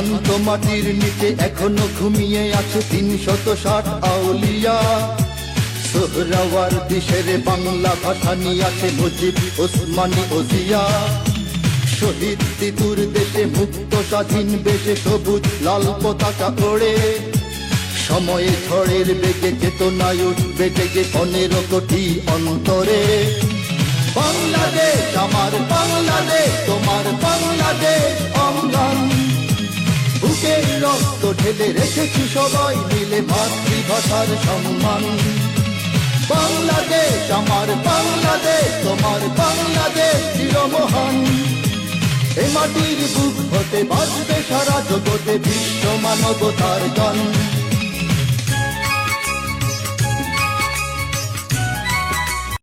শান্ত মাটির নিচে এখনও ঘুমিয়ে আছে তিন শত ষাট আউলিয়া। সোহরাওয়ার দেশের বাংলা ভাষা নিয়ে আছে মুজিব, ওসমানী, ওজিয়া। শহীদ তিতুর দেশে মুক্ত স্বাধীন বেশে সবুজ লাল পতাকা ওড়ে। সময়ে ঝড়ের বেগে চেতনায় উঠবে জেগে পনেরো কোটি অন্তরে। রক্ত ঢেলে রেখেছি সবাই মিলে মাতৃভাষার সম্মান। বাংলাদেশ, আমার বাংলাদেশ, তোমার বাংলাদেশ চিরমহান এ মাটির বুক হতে বাঁচবে সারা জগতে বিশ্ব মানবতার গান।